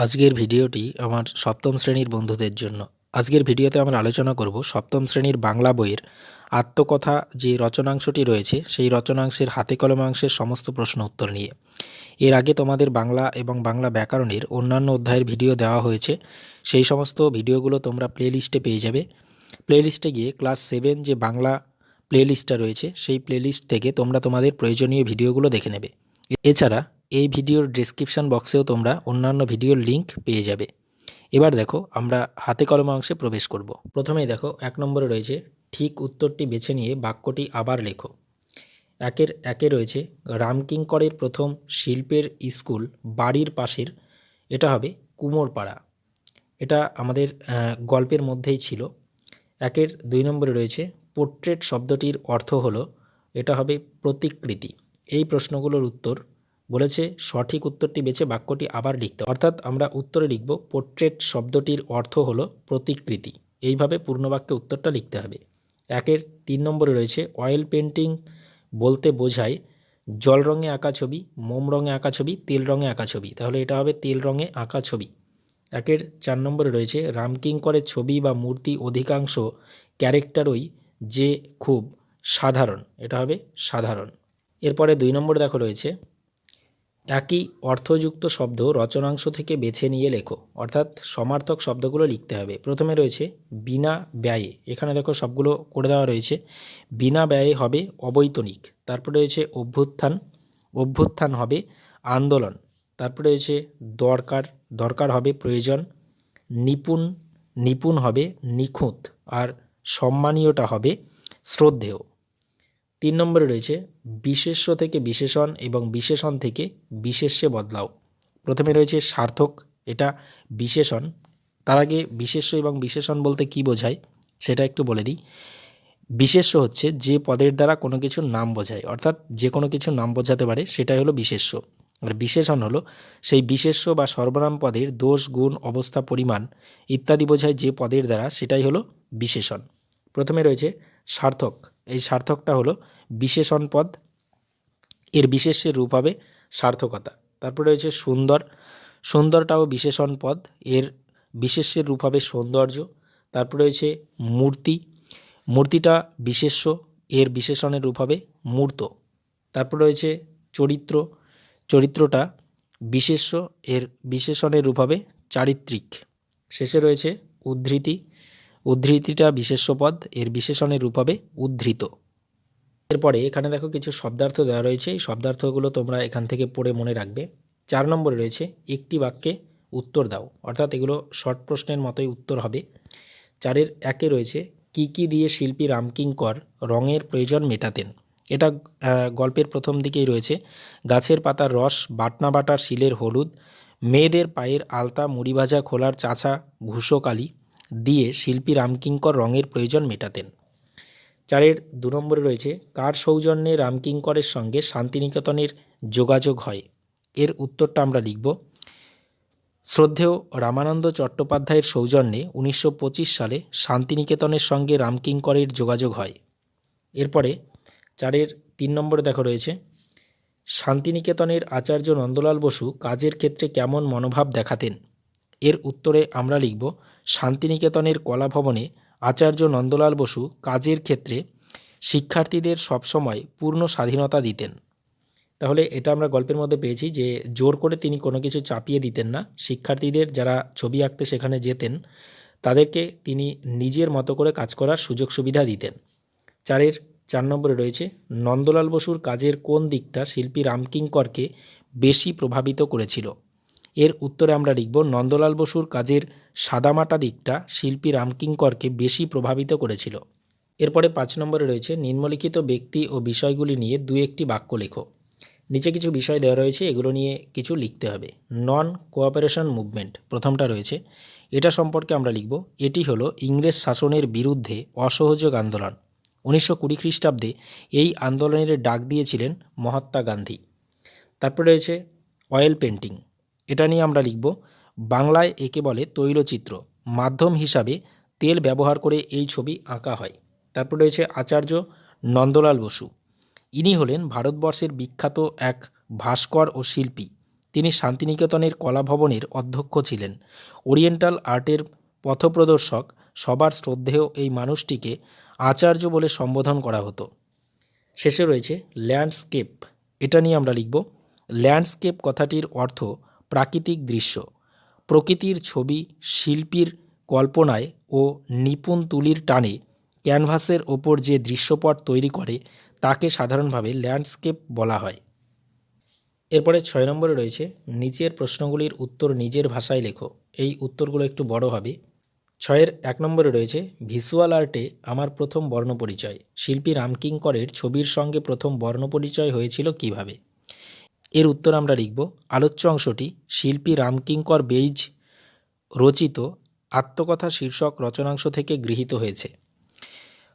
আজকের ভিডিওটি আমার সপ্তম শ্রেণির বন্ধুদের জন্য। আজকের ভিডিওতে আমরা আলোচনা করব সপ্তম শ্রেণির বাংলা বইয়ের আত্মকথা যে রচনাংশটি রয়েছে, সেই রচনাংশের হাতে কলমাংশের সমস্ত প্রশ্ন উত্তর নিয়ে। এর আগে তোমাদের বাংলা এবং বাংলা ব্যাকরণের অন্যান্য অধ্যায়ের ভিডিও দেওয়া হয়েছে। সেই সমস্ত ভিডিওগুলো তোমরা প্লেলিস্টে পেয়ে যাবে। প্লেলিস্টে গিয়ে ক্লাস সেভেন যে বাংলা প্লেলিস্টটা রয়েছে, সেই প্লেলিস্ট থেকে তোমরা তোমাদের প্রয়োজনীয় ভিডিওগুলো দেখে নেবে। এছাড়া এই ভিডিওর ডেসক্রিপশন বক্সেও তোমরা অন্যান্য ভিডিওর লিংক পেয়ে যাবে। এবার দেখো, আমরা হাতে কলমে অংশে প্রবেশ করব। প্রথমেই দেখো, এক নম্বরে রয়েছে, ঠিক উত্তরটি বেছে নিয়ে বাক্যটি আবার লেখো। একের, একে রয়েছে, রামকিঙ্করের প্রথম শিল্পের স্কুল বাড়ির পাশের, এটা হবে কুমোরপাড়া। এটা আমাদের গল্পের মধ্যেই ছিল। একের, দুই নম্বরে রয়েছে পোর্ট্রেট শব্দটির অর্থ হলো, এটা হবে প্রতিকৃতি। এই প্রশ্নগুলোর উত্তর বলেছে, সঠিক উত্তরটি বেছে বাক্যটি আবার লিখতে অর্থাৎ আমরা উত্তরে লিখব, পোর্ট্রেট শব্দটির অর্থ হলো প্রতিকৃতি। এইভাবে পূর্ণ বাক্যে উত্তরটা লিখতে হবে। একের তিন নম্বরে রয়েছে, অয়েল পেন্টিং বলতে বোঝায় জল রঙে আঁকা ছবি, মোম রঙে আঁকা ছবি, তেল রঙে আঁকা ছবি। তাহলে এটা হবে তেল রঙে আঁকা ছবি। একের চার নম্বরে রয়েছে রামকিঙ্করের ছবি বা মূর্তি অধিকাংশ ক্যারেক্টারই যে খুব সাধারণ। এটা হবে সাধারণ। এরপরে দুই নম্বরে দেখো রয়েছে একই অর্থযুক্ত শব্দ রচনাংশ থেকে বেছে নিয়ে লেখো। অর্থাৎ সমার্থক শব্দগুলো লিখতে হবে। প্রথমে রয়েছে, বিনা ব্যয়ে। এখানে দেখো সবগুলো করে দেওয়া রয়েছে। বিনা ব্যয়ে হবে অবৈতনিক। তারপরে রয়েছে, অভ্যুত্থান। অভ্যুত্থান হবে আন্দোলন। তারপরে রয়েছে, দরকার। দরকার হবে প্রয়োজন। নিপুণ। নিপুণ হবে নিখুঁত। আর সম্মানীয়টা হবে শ্রদ্ধেয়। তিন নম্বরে রয়েছে বিশেষ্য থেকে বিশেষণ এবং বিশেষণ থেকে বিশেষ্যে বদলাও। প্রথমে রয়েছে সার্থক, এটা বিশেষণ। তার আগে বিশেষ্য এবং বিশেষণ বলতে কি বোঝায় সেটা একটু বলে দিই। বিশেষ্য হচ্ছে যে পদের দ্বারা কোনো কিছুর নাম বোঝায়, অর্থাৎ যে কোনো কিছুর নাম বোঝাতে পারে সেটাই হলো বিশেষ্য। আর বিশেষণ হলো সেই বিশেষ্য বা সর্বনাম পদের দোষ, গুণ, অবস্থা, পরিমাণ ইত্যাদি বোঝায় যে পদের দ্বারা সেটাই হলো বিশেষণ। প্রথমে রয়েছে সার্থক এই সার্থকটা হলো বিশেষণ পদ। এর বিশেষ্যের রূপ হবে সার্থকতা। তারপরে রয়েছে সুন্দর। সুন্দরটাও বিশেষণ পদ। এর বিশেষ্যের রূপ হবে সৌন্দর্য। তারপরে রয়েছে মূর্তি। মূর্তিটা বিশেষ্য। এর বিশেষণের রূপ হবে মূর্ত। তারপর রয়েছে চরিত্র। চরিত্রটা বিশেষ্য। এর বিশেষণের রূপ হবে চারিত্রিক। শেষে রয়েছে উদ্ধৃতি। উদ্ধৃতিটা বিশেষ্য পদ, এর বিশেষণের রূপ হবে উদ্ধৃত। এরপরে এখানে দেখো কিছু শব্দার্থ দেওয়া রয়েছে। এই শব্দার্থগুলো তোমরা এখান থেকে পড়ে মনে রাখবে। চার নম্বরে রয়েছে, একটি বাক্যে উত্তর দাও। অর্থাৎ এগুলো শর্ট প্রশ্নের মতোই উত্তর হবে। চারের একে রয়েছে, কি কি দিয়ে শিল্পী রামকিঙ্কর রঙের প্রয়োজন মেটাতেন? এটা গল্পের প্রথম দিকেই রয়েছে। গাছের পাতার রস, বাটনা বাটার শিলের হলুদ, মেয়েদের পায়ের আলতা মুড়ি ভাজা খোলার চাঁচা ঘুষোকালি দিয়ে শিল্পী রামকিঙ্কর রঙের প্রয়োজন মেটাতেন। চারের দু নম্বরে রয়েছে, কার সৌজন্যে রামকিঙ্করের সঙ্গে শান্তিনিকেতনের যোগাযোগ হয়? এর উত্তরটা আমরা লিখব। শ্রদ্ধেয় রামানন্দ চট্টোপাধ্যায়ের সৌজন্যে উনিশশো পঁচিশ সালে শান্তিনিকেতনের সঙ্গে রামকিঙ্করের যোগাযোগ হয়। এরপরে চারের তিন নম্বরে দেখো রয়েছে, শান্তিনিকেতনের আচার্য নন্দলাল বসু কাজের ক্ষেত্রে কেমন মনোভাব দেখাতেন? এর উত্তরে আমরা লিখব, শান্তিনিকেতনের কলা ভবনে আচার্য নন্দলাল বসু কাজের ক্ষেত্রে শিক্ষার্থীদের সবসময় পূর্ণ স্বাধীনতা দিতেন। তাহলে এটা আমরা গল্পের মধ্যে পেয়েছি যে জোর করে তিনি কোনো কিছু চাপিয়ে দিতেন না। শিক্ষার্থীদের যারা ছবি আঁকতে সেখানে যেতেন, তাদেরকে তিনি নিজের মতো করে কাজ করার সুযোগ সুবিধা দিতেন। চারের চার নম্বরে রয়েছে, নন্দলাল বসুর কাজের কোন দিকটা শিল্পী রামকিঙ্করকে বেশি প্রভাবিত করেছিল? এর উত্তরে আমরা লিখব, নন্দলাল বসুর কাজের সাদামাটা দিকটা শিল্পী রামকিঙ্করকে বেশি প্রভাবিত করেছিল। এরপরে পাঁচ নম্বরে রয়েছে, নিম্নলিখিত ব্যক্তি ও বিষয়গুলি নিয়ে দু একটি বাক্য লেখো। নিচে কিছু বিষয় দেওয়া রয়েছে, এগুলো নিয়ে কিছু লিখতে হবে। নন কোঅপারেশন মুভমেন্ট, প্রথমটা রয়েছে। এটা সম্পর্কে আমরা লিখব, এটি হলো ইংরেজ শাসনের বিরুদ্ধে অসহযোগ আন্দোলন। উনিশশো কুড়ি খ্রিস্টাব্দে এই আন্দোলনের ডাক দিয়েছিলেন মহাত্মা গান্ধী। তারপরে রয়েছে, অয়েল পেন্টিং এটা নিয়ে আমরা লিখব, বাংলায় একে বলে তৈলচিত্র। মাধ্যম হিসাবে তেল ব্যবহার করে এই ছবি আঁকা হয়। তারপর রয়েছে আচার্য নন্দলাল বসু। ইনি হলেন ভারতবর্ষের বিখ্যাত এক ভাস্কর ও শিল্পী। তিনি শান্তিনিকেতনের কলাভবনের অধ্যক্ষ ছিলেন। ওরিয়েন্টাল আর্টের পথপ্রদর্শক, সবার শ্রদ্ধেয় এই মানুষটিকে আচার্য বলে সম্বোধন করা হতো। শেষে রয়েছে ল্যান্ডস্কেপ। এটা নিয়ে আমরা লিখব, ল্যান্ডস্কেপ কথাটির অর্থ প্রাকৃতিক দৃশ্য। প্রকৃতির ছবি, শিল্পীর কল্পনায় ও নিপুণ তুলির টানে ক্যানভাসের ওপর যে দৃশ্যপট তৈরি করে, তাকে সাধারণভাবে ল্যান্ডস্কেপ বলা হয়। এরপরে ছয় নম্বরে রয়েছে, নিচের প্রশ্নগুলির উত্তর নিজের ভাষায় লেখো। এই উত্তরগুলো একটু বড় হবে। ছয়ের এক নম্বরে রয়েছে ভিজুয়াল আর্টে আমার প্রথম বর্ণপরিচয়। শিল্পী রামকিঙ্করের ছবির সঙ্গে প্রথম বর্ণপরিচয় হয়েছিল কীভাবে? এর উত্তর আমরা লিখব, আলোচ্য অংশটি শিল্পী রামকিঙ্কর বেইজ রচিত, আত্মকথা শীর্ষক রচনাংশ থেকে গৃহীত হয়েছে।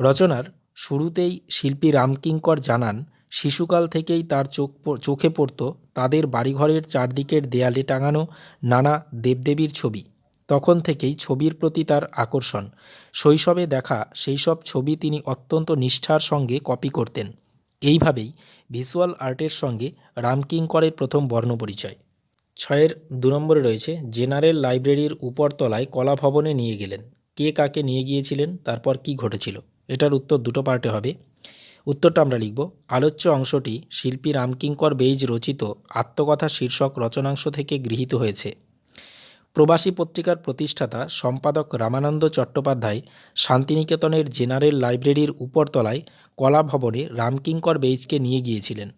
রচনার শুরুতেই শিল্পী রামকিঙ্কর জানান, শিশুকাল থেকেই তার চোখ চোখে পড়ত তাদের বাড়িঘরের চারদিকের দেয়ালে টাঙানো নানা দেবদেবীর ছবি। তখন থেকেই ছবির প্রতি তার আকর্ষণ। শৈশবে দেখা সেই সব ছবি তিনি অত্যন্ত নিষ্ঠার সঙ্গে কপি করতেন। এইভাবেই ভিজুয়াল আর্টের সঙ্গে রামকিঙ্করের প্রথম বর্ণপরিচয় ছয়ের দু নম্বরে রয়েছে, জেনারেল লাইব্রেরির উপরতলায় কলা ভবনে নিয়ে গেলেন। কে কাকে নিয়ে গিয়েছিলেন, তারপর কি ঘটেছিল? এটার উত্তর দুটো পার্টে হবে। উত্তরটা আমরা লিখব, আলোচ্য অংশটি শিল্পী রামকিঙ্কর বেইজ রচিত আত্মকথা শীর্ষক রচনাংশ থেকে গৃহীত হয়েছে। প্রবাসী পত্রিকার প্রতিষ্ঠাতা সম্পাদক রামানন্দ চট্টোপাধ্যায় শান্তিনিকেতনের জেনারেল লাইব্রেরির উপরতলায় কলা ভবনে রামকিঙ্কর বেইজকে নিয়ে গিয়েছিলেন।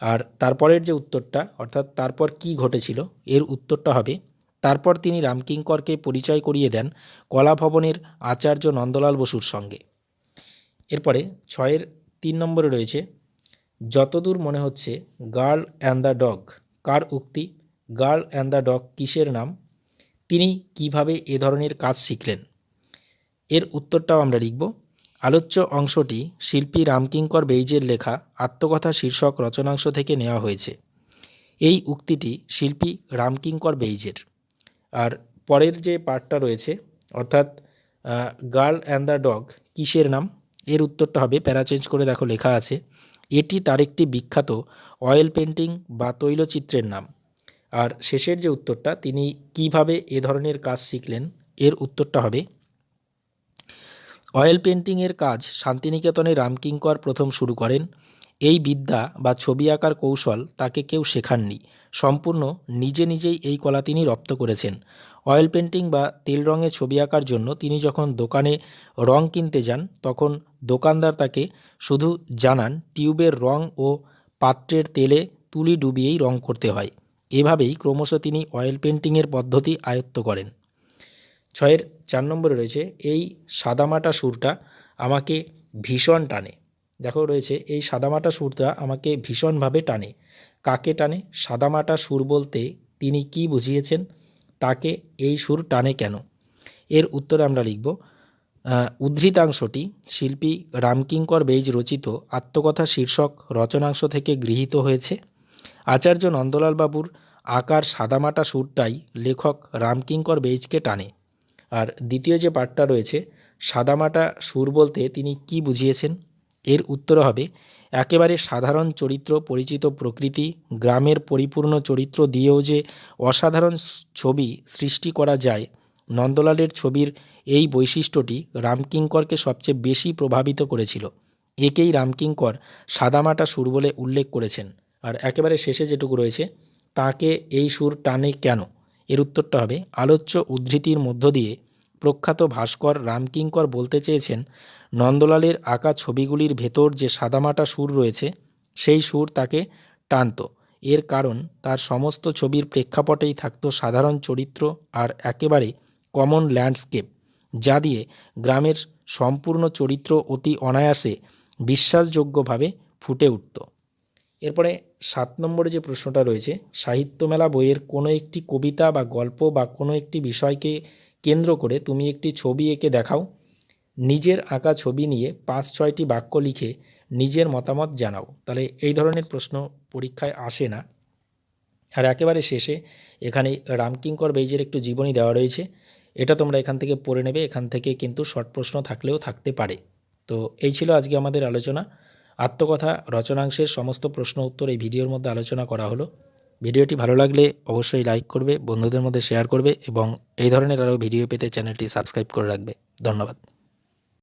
আর তারপরের যে উত্তরটা, অর্থাৎ তারপর কি ঘটেছিল, এর উত্তরটা হবে, তারপর তিনি রামকিঙ্করকে পরিচয় করিয়ে দেন কলা ভবনের আচার্য নন্দলাল বসুর সঙ্গে। এরপরে ছয়ের তিন নম্বরে রয়েছে, যতদূর মনে হচ্ছে, গার্ল অ্যান্ড দ্য ডগ, কার উক্তি, গার্ল অ্যান্ড দ্য ডগ কিসের নাম, তিনি কীভাবে এ ধরনের কাজ শিখলেন? এর উত্তরটাও আমরা লিখব আলোচ্য অংশটি শিল্পী রামকিঙ্কর বেইজের লেখা আত্মকথা শীর্ষক রচনাংশ থেকে নেওয়া হয়েছে। এই উক্তিটি শিল্পী রামকিঙ্কর বেইজের। আর পরের যে পার্টটা রয়েছে, অর্থাৎ গার্ল অ্যান্ড দ্য ডগ কিসের নাম? এর উত্তরটা হবে, প্যারা চেঞ্জ করে দেখো, লেখা আছে, এটি তার একটি বিখ্যাত অয়েল পেন্টিং বা তৈলচিত্রের নাম। আর শেষের যে উত্তরটা, তিনি কীভাবে এ ধরনের কাজ শিখলেন, এর উত্তরটা হবে অয়েল পেন্টিংয়ের কাজ শান্তিনিকেতনে রামকিঙ্কর প্রথম শুরু করেন। এই বিদ্যা বা ছবি আঁকার কৌশল তাকে কেউ শেখাননি, সম্পূর্ণ নিজে নিজেই এই কলা তিনি রপ্ত করেছেন। অয়েল পেন্টিং বা তেল রঙে ছবি আঁকার জন্য তিনি যখন দোকানে রং কিনতে যান, তখন দোকানদার তাকে শুধু জানান, টিউবের রং ও পাত্রের তেলে তুলি ডুবিয়েই রং করতে হয়। এভাবেই ক্রমশ তিনি অয়েল পেন্টিংয়ের পদ্ধতি আয়ত্ত করেন। ছয়ের চার নম্বরে রয়েছে, এই সাদামাটা সুরটা আমাকে ভীষণ টানে। দেখো রয়েছে, এই সাদামাটা সুরটা আমাকে ভীষণভাবে টানে। কাকে টানে? সাদামাটা সুর বলতে তিনি কি বুঝিয়েছেন? তাকে এই সুর টানে কেন? এর উত্তরে আমরা লিখব উদ্ধৃতাংশটি শিল্পী রামকিঙ্কর বেইজ রচিত আত্মকথা শীর্ষক রচনাংশ থেকে গৃহীত হয়েছে। আচার্য নন্দলাল বাবুর আকার সাদামাটা সুরটাই লেখক রামকিঙ্কর বেইজকে টানে। আর দ্বিতীয় যে পাঠটা রয়েছে, সাদামাটা সুর বলতে তিনি কি বুঝিয়েছেন? এর উত্তর হবে, একেবারে সাধারণ চরিত্র পরিচিত প্রকৃতি, গ্রামের পরিপূর্ণ চরিত্র দিয়েও যে অসাধারণ ছবি সৃষ্টি করা যায়, নন্দলালের ছবির এই বৈশিষ্ট্যটি রামকিঙ্করকে সবচেয়ে বেশি প্রভাবিত করেছিল। একেই রামকিঙ্কর সাদামাটা সুর বলে উল্লেখ করেছেন। আর একেবারে শেষে যেটুকু রয়েছে, তাকে এই সুর টানে কেন? এর উত্তরটা হবে, আলোচ্য উদ্ধৃতির মধ্য দিয়ে প্রখ্যাত ভাস্কর রামকিঙ্কর বলতে চেয়েছেন, নন্দলালের আঁকা ছবিগুলির ভেতর যে সাদামাটা সুর রয়েছে, সেই সুর তাকে টানত। এর কারণ, তার সমস্ত ছবির প্রেক্ষাপটেই থাকত সাধারণ চরিত্র আর একেবারে কমন ল্যান্ডস্কেপ যা দিয়ে গ্রামের সম্পূর্ণ চরিত্র অতি অনায়াসে বিশ্বাসযোগ্যভাবে ফুটে উঠত। এরপরে সাত নম্বরে যে প্রশ্নটা রয়েছে সাহিত্যমেলা বইয়ের কোনো একটি কবিতা বা গল্প বা কোনো একটি বিষয়কে কেন্দ্র করে তুমি একটি ছবি এঁকে দেখাও। নিজের আঁকা ছবি নিয়ে পাঁচ ছয়টি বাক্য লিখে নিজের মতামত জানাও। তাহলে এই ধরনের প্রশ্ন পরীক্ষায় আসে না। আর একেবারে শেষে এখানে রামকিঙ্কর বেইজের একটু জীবনী দেওয়া রয়েছে। এটা তোমরা এখান থেকে পড়ে নেবে। এখান থেকে কিন্তু শর্ট প্রশ্ন থাকলেও থাকতে পারে। তো এই ছিল আজকে আমাদের আলোচনা। আত্মকথা, রচনাংশের সমস্ত প্রশ্ন উত্তর এই ভিডিওর মধ্যে আলোচনা করা হলো। ভিডিওটি ভালো লাগলে অবশ্যই লাইক করবে, বন্ধুদের মধ্যে শেয়ার করবে এবং এই ধরনের আরও ভিডিও পেতে চ্যানেলটি সাবস্ক্রাইব করে রাখবে। ধন্যবাদ।